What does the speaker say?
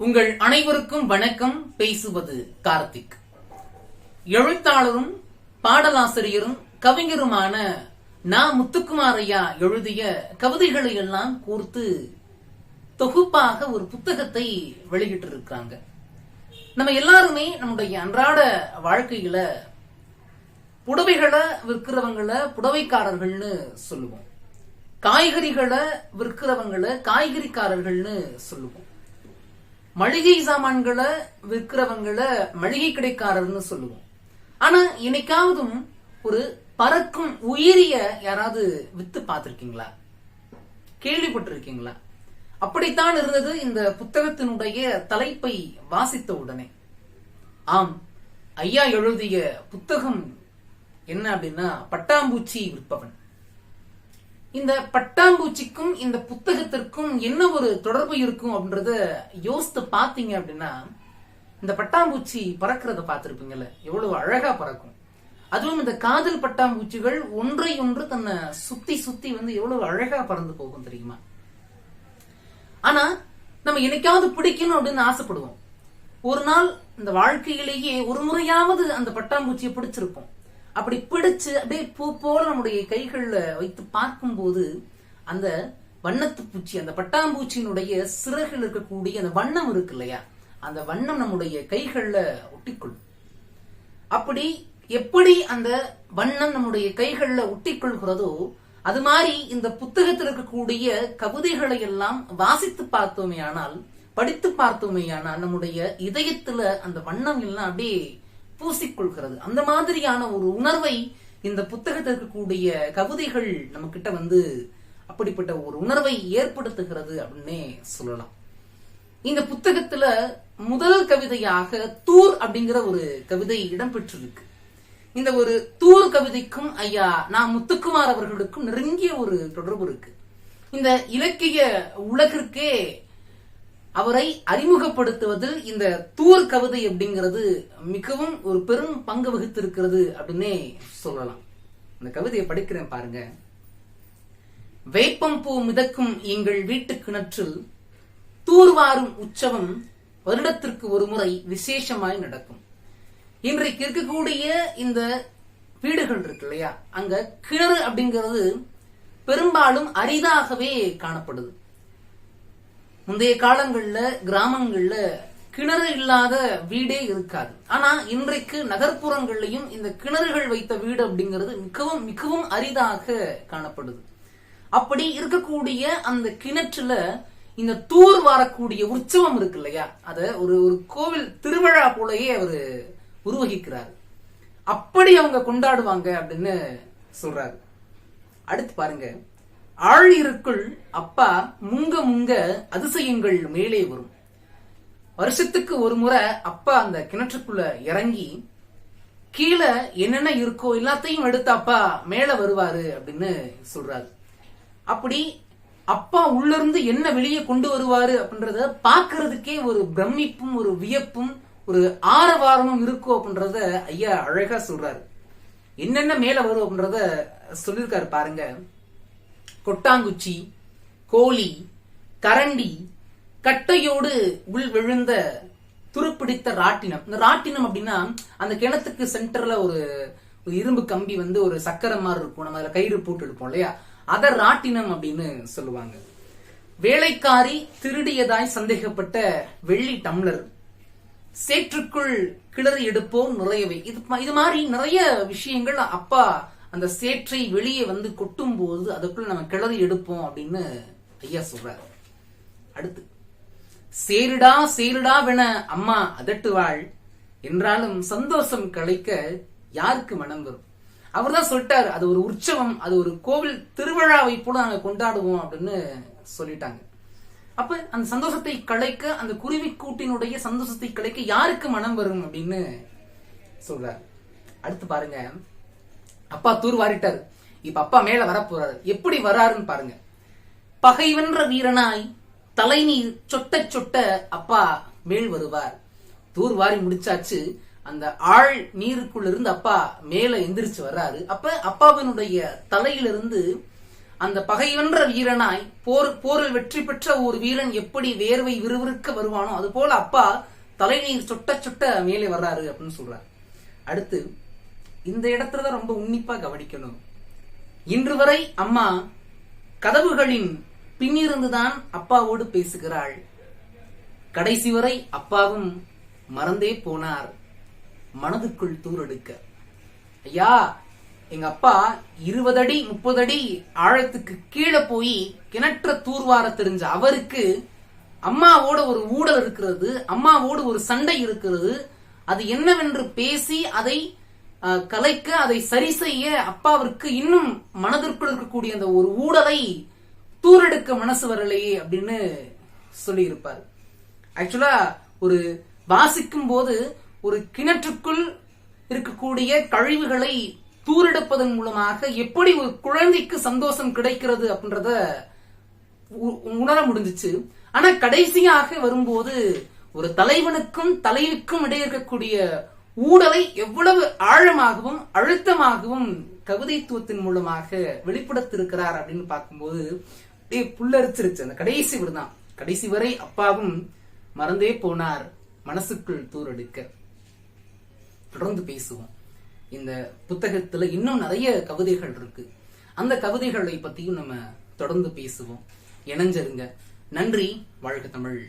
உங்கள் அனைவருக்கும் வணக்கம். பேசுவது கார்த்திக். எழுத்தாளரும் பாடலாசிரியரும் கவிஞருமான நா. முத்துக்குமார் ஐயா எழுதிய கவிதைகளை எல்லாம் கூர்த்து தொகுப்பாக ஒரு புத்தகத்தை வெளியிட்டு இருக்காங்க நம்ம எல்லாருமே நம்முடைய அன்றாட வாழ்க்கையில புடவைகளை விற்கிறவங்கள புடவைக்காரர்கள்னு சொல்லுவோம். காய்கறிகளை விற்கிறவங்களை காய்கறிக்காரர்கள்னு சொல்லுவோம். மளிகை சாமான்களை விற்கிறவங்கள மளிகை கடைக்காரர்னு சொல்லுவோம். ஆனா என்னைக்காவதும் ஒரு பறக்கும் உயிரிய யாராவது வித்து பார்த்திருக்கீங்களா? கேள்விப்பட்டிருக்கீங்களா? அப்படித்தான் இருந்தது இந்த புத்தகத்தினுடைய தலைப்பை வாசித்த உடனே. ஆம் ஐயா எழுதிய புத்தகம் என்ன அப்படின்னா பட்டாம்பூச்சி விற்பவன். இந்த பட்டாம்பூச்சிக்கும் இந்த புத்தகத்திற்கும் என்ன ஒரு தொடர்பு இருக்கும் அப்படின்றத யோசித்து பார்த்தீங்க அப்படின்னா இந்த பட்டாம்பூச்சி பறக்கிறத பார்த்துருப்பீங்கல்ல எவ்வளவு அழகா பறக்கும். அதுவும் இந்த காதல் பட்டாம்பூச்சிகள் ஒன்றை ஒன்று தன்னை சுத்தி சுத்தி வந்து எவ்வளவு அழகா பறந்து போகும் தெரியுமா? ஆனா நம்ம என்னைக்காவது பிடிக்கணும் அப்படின்னு ஆசைப்படுவோம். ஒரு நாள் இந்த வாழ்க்கையிலேயே ஒரு முறையாவது அந்த பட்டாம்பூச்சியை பிடிச்சிருப்போம். அப்படி பிடிச்சு அப்படியே பூ போல நம்முடைய கைகள்ல வைத்து பார்க்கும்போது அந்த வண்ணத்து பூச்சி அந்த பட்டாம்பூச்சியினுடைய சிறகில் இருக்கக்கூடிய அந்த வண்ணம் இருக்கு இல்லையா? அந்த வண்ணம் நம்முடைய கைகள்ல ஒட்டிக்கொள்ளும். அப்படி எப்படி அந்த வண்ணம் நம்முடைய கைகள்ல ஒட்டிக்கொள்கிறதோ அது மாதிரி இந்த புத்தகத்தில் இருக்கக்கூடிய கவிதைகளை எல்லாம் வாசித்து பார்த்தோமே ஆனால் படித்து பார்த்தோமே ஆனால் நம்முடைய இதயத்துல அந்த வண்ணம் எல்லாம் அப்படியே பூசிக்கொள்கிறது. அந்த மாதிரியான ஒரு உணர்வை இந்த புத்தகத்தில் இருக்கக்கூடிய கவிதைகள் நம்ம கிட்ட வந்து அப்படிப்பட்ட ஒரு உணர்வை ஏற்படுத்துகிறது அப்படின்னே சொல்லலாம். இந்த புத்தகத்துல முதல் கவிதையாக தூர் அப்படிங்கிற ஒரு கவிதை இடம்பெற்றிருக்கு இந்த ஒரு தூர் கவிதைக்கும் ஐயா நான் முத்துக்குமார் அவர்களுக்கும் நெருங்கிய ஒரு தொடர்பு இருக்கு. இந்த இலக்கிய உலகிற்கே அவரை அறிமுகப்படுத்துவதில் இந்த தூர் கவிதை அப்படிங்கிறது மிகவும் ஒரு பெரும் பங்கு வகித்திருக்கிறது அப்படின்னே சொல்லலாம். இந்த கவிதையை படிக்கிறேன் பாருங்க. வேப்பம் பூ மிதக்கும் எங்கள் வீட்டு கிணற்றில் தூர்வாரும் உற்சவம் வருடத்திற்கு ஒரு முறை விசேஷமாய் நடக்கும். இன்றைக்கு இருக்கக்கூடிய இந்த வீடுகள் இருக்கு இல்லையா? அங்க கிணறு அப்படிங்கிறது பெரும்பாலும் அரிதாகவே காணப்படுது. முந்தைய காலங்கள்ல கிராமங்கள்ல கிணறு இல்லாத வீடே இருக்காது. ஆனா இன்றைக்கு நகர்ப்புறங்கள்லயும் இந்த கிணறுகள் வைத்த வீடு அப்படிங்கிறது மிகவும் மிகவும் அரிதாக காணப்படுது. அப்படி இருக்கக்கூடிய அந்த கிணற்றுல இந்த தூர் வரக்கூடிய உற்சவம் இருக்கு இல்லையா? அத ஒரு ஒரு கோவில் திருவிழா போலயே அவரு உருவகிக்கிறாரு. அப்படி அவங்க கொண்டாடுவாங்க அப்படின்னு சொல்றாரு. அடுத்து பாருங்க. ஆழிருக்குள் அப்பா முங்க முங்க அதிசயங்கள் மேலே வரும். வருஷத்துக்கு ஒரு முறை அப்பா அந்த கிணற்றுக்குள்ள இறங்கி கீழே என்னென்ன இருக்கோ எல்லாத்தையும் எடுத்து அப்பா மேல வருவாரு அப்படின்னு சொல்றாரு. அப்படி அப்பா உள்ள இருந்து என்ன வெளியே கொண்டு வருவாரு அப்படின்றத பாக்குறதுக்கே ஒரு பிரமிப்பும் ஒரு வியப்பும் ஒரு ஆரவாரமும் இருக்கும் அப்படின்றத ஐயா அழகா சொல்றாரு. என்னென்ன மேல வரும் அப்படின்றத சொல்லியிருக்காரு பாருங்க. கொட்டாங்குச்சி கோழி கரண்டி கட்டையோடு உள் விழுந்த துருப்பிடித்த ராட்டினம். இந்த ராட்டினம் அப்படின்னா அந்த கிணத்துக்கு சென்டர்ல ஒரு ஒரு இரும்பு கம்பி வந்து ஒரு சக்கரை மாதிரி இருக்கும். நம்ம அதுல கயிறு போட்டு எடுப்போம் இல்லையா? அத ராட்டினம் அப்படின்னு சொல்லுவாங்க. வேலைக்காரி திருடியதாய் சந்தேகப்பட்ட வெள்ளி டம்ளர். சேற்றுக்குள் கிளறி எடுப்போம் நிறையவை இது இது மாதிரி நிறைய விஷயங்கள் அப்பா அந்த சேற்றை வெளியே வந்து கொட்டும் போது அதுக்குள்ள நம்ம கிளறி எடுப்போம் அப்படின்னு ஐயா சொல்றாரு. அடுத்து சேருடா சேருடா வென அம்மா அதட்டுவாள். என்றாலும் சந்தோஷம் கலைக்க யாருக்கு மனம் வரும்? அவர் தான் சொல்லிட்டாரு. அது ஒரு உற்சவம் அது ஒரு கோவில் திருவிழாவை போல நாங்க கொண்டாடுவோம் அப்படின்னு சொல்லிட்டாங்க. அப்ப அந்த சந்தோஷத்தை கலைக்க அந்த குருவி கூட்டினுடைய சந்தோஷத்தை கலைக்க யாருக்கு மனம் வரும் அப்படின்னு சொல்றாரு. அடுத்து பாருங்க அப்பா தூர் வாரிட்டாரு இப்ப அப்பா மேல வரப்போறாரு. எப்படி வராருன்னு பாருங்க. பகைவென்ற வீரனாய் தலைநீர் சொட்ட சொட்ட அப்பா மேல் வருவார். தூர் வாரி முடிச்சாச்சு. அந்த ஆழ் நீருக்குள்ள இருந்து அப்பா மேல எந்திரிச்சு வர்றாரு. அப்ப அப்பாவினுடைய தலையிலிருந்து அந்த பகைவென்ற வீரனாய் போர் போரில் வெற்றி பெற்ற ஒரு வீரன் எப்படி வேர்வை விறுவிறுக்க வருவானோ அது போல அப்பா தலைநீர் சொட்ட சொட்ட மேலே வர்றாரு அப்படின்னு சொல்றாரு. அடுத்து இந்த இடத்துல தான் ரொம்ப உன்னிப்பா கவனிக்கணும். இன்று வரை அம்மா கதவுகளின் பின்னிருந்துதான் அப்பாவோடு பேசுகிறாள். கடைசி வரை அப்பாவும் மறந்தே போனார். மனதுக்குள் தூரெடுக்க ஐயா எங்க அப்பா இருபது அடி முப்பது அடி ஆழத்துக்கு கீழே போய் கிணற்ற தூர்வார தெரிஞ்ச அவருக்கு அம்மாவோட ஒரு ஊடல் இருக்கிறது அம்மாவோடு ஒரு சண்டை இருக்கிறது. அது என்னவென்று பேசி அதை கலைக்க அதை சரி செய்ய அப்பாவிற்கு இன்னும் மனதிற்குள் இருக்கக்கூடிய அந்த ஒரு ஊடலை தூரெடுக்க மனசு வரலையே அப்படின்னு சொல்லி இருப்பார் ஆக்சுவலா ஒரு வாசிக்கும் போது ஒரு கிணற்றுக்குள் இருக்கக்கூடிய கழிவுகளை தூரெடுப்பதன் மூலமாக எப்படி ஒரு குழந்தைக்கு சந்தோஷம் கிடைக்கிறது அப்படின்றத உ- உணர முடிஞ்சிச்சு. ஆனா கடைசியாக வரும்போது ஒரு தலைவனுக்கும் தலைவிக்கும் இடையே இருக்கக்கூடிய ஊடலை எவ்வளவு ஆழமாகவும் அழுத்தமாகவும் கவிதைத்துவத்தின் மூலமாக வெளிப்படுத்திருக்கிறார் அப்படின்னு பார்க்கும்போது அப்படியே புல்லரிச்சிருச்சு. அந்த கடைசி விடுதான் கடைசி வரை அப்பாவும் மறந்தே போனார் மனசுக்குள் தூரெடுக்க தொடர்ந்து பேசுவோம். இந்த புத்தகத்துல இன்னும் நிறைய கவிதைகள் இருக்கு. அந்த கவிதைகளை பத்தியும் நம்ம தொடர்ந்து பேசுவோம். இணைஞ்சிருங்க. நன்றி. வாழ்க தமிழ்.